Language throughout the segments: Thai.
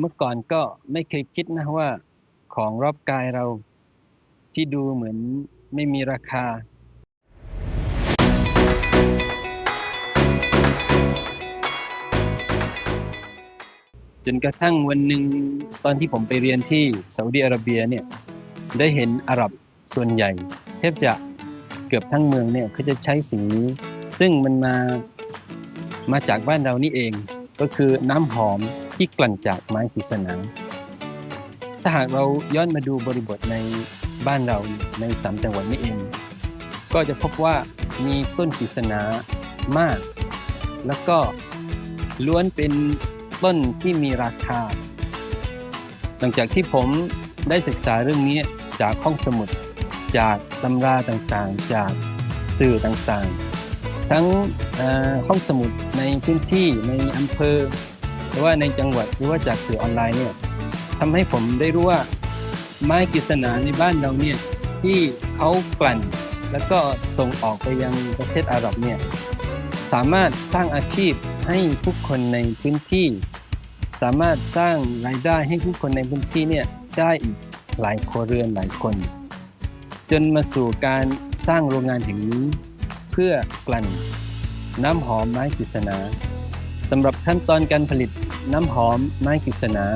เมื่อก่อนก็ไม่เคยคิดนะว่าของรอบกายเราที่ดูเหมือนไม่มีราคา จนกระทั่งวันหนึ่งตอนที่ผมไปเรียนที่ซาอุดิอาระเบียเนี่ยได้เห็นอาหรับส่วนใหญ่แทบจะเกือบทั้งเมืองเนี่ยเขาจะใช้สีซึ่งมันมามาจากบ้านเรานี่เองก็คือน้ำหอม ที่กลั่นจากไม้กฤษณาถ้าหากเราย้อนมาดูบริบทในบ้านเราในสามจังหวัดนี้เอง ก็จะพบว่ามีต้นกฤษณามาก แล้วก็ล้วนเป็นต้นที่มีราคา หลังจากที่ผมได้ศึกษาเรื่องนี้จากห้องสมุด จากตำราต่างๆ จากสื่อต่างๆ ทั้งห้องสมุดในพื้นที่ในอำเภอ รือว่าในจังหวัดหรือว่าจากสื่อออนไลน์เนี่ยทำให้ผมได้รู้ว่าไม้กฤษณาในบ้านเราเนี่ยที่เขากลั่นแล้วก็ส่งออกไปยังประเทศอาหรับเนี่ยสามารถสร้างอาชีพให้ผู้คนในพื้นที่ สามารถสร้างรายได้ให้ผู้คนในพื้นที่เนี่ยได้อีกหลายครัวเรือนหลายคน จนมาสู่การสร้างโรงงานแห่งนี้ เพื่อกลั่นน้ำหอมไม้กฤษณา สำหรับขั้นตอนการผลิตน้ำหอมไม้กฤษณา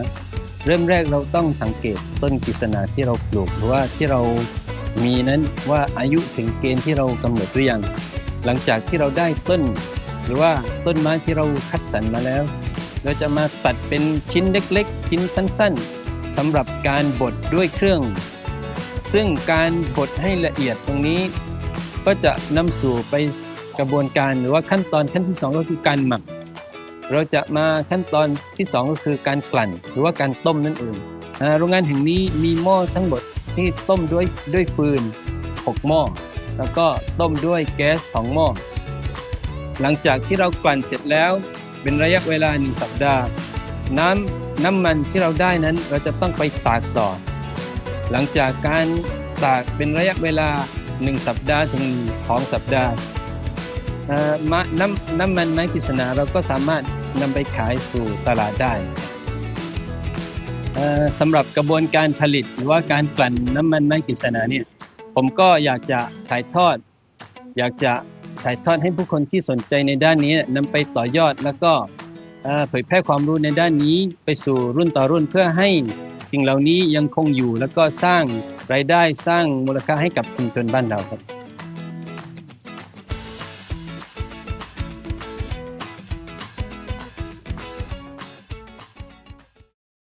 เริ่มแรกเราต้องสังเกตต้นกฤษณาที่เราปลูกหรือว่าที่เรามีนั้นว่าอายุถึงเกณฑ์ที่เรากำหนดหรือยัง หลังจากที่เราได้ต้น หรือว่าต้นไม้ที่เราคัดสรรมาแล้ว เราจะมาตัดเป็นชิ้นเล็กๆ ชิ้นสั้นๆสำหรับการบดด้วยเครื่อง ซึ่งการบดให้ละเอียดตรงนี้ ก็จะนำสู่ไปกระบวนการหรือว่าขั้นตอนขั้นที่สองก็คือการหมัก เราจะมาขั้นตอนที่สองก็คือการกลั่นหรือว่าการต้มนั่นเองโรงงานแห่งนี้มีหม้อทั้งหมดที่ต้มด้วยด้วยฟืน 6 หม้อ แล้วก็ต้มด้วยแก๊ส 2 หม้อ หลังจากที่เรากลั่นเสร็จแล้ว เป็นระยะเวลา 1 สัปดาห์ น้ำน้ำมันที่เราได้นั้นเราจะต้องไปตากต่อ หลังจากการตากเป็นระยะเวลา 1 สัปดาห์ถึง 2 สัปดาห์ น้ำน้ำมันไม้กฤษณาเราก็สามารถนำไปขายสู่ตลาดได้สำหรับกระบวนการผลิตหรือว่าการกลั่นน้ำมันไม้กฤษณาเนี่ยผมก็อยากจะถ่ายทอด อยากจะถ่ายทอดให้ผู้คนที่สนใจในด้านนี้นำไปต่อยอดแล้วก็เอ่อเผยแพร่ความรู้ในด้านนี้ไปสู่รุ่นต่อรุ่นเพื่อให้สิ่งเหล่านี้ยังคงอยู่แล้วก็สร้างรายได้สร้างมูลค่าให้กับชุมชนบ้านเราครับ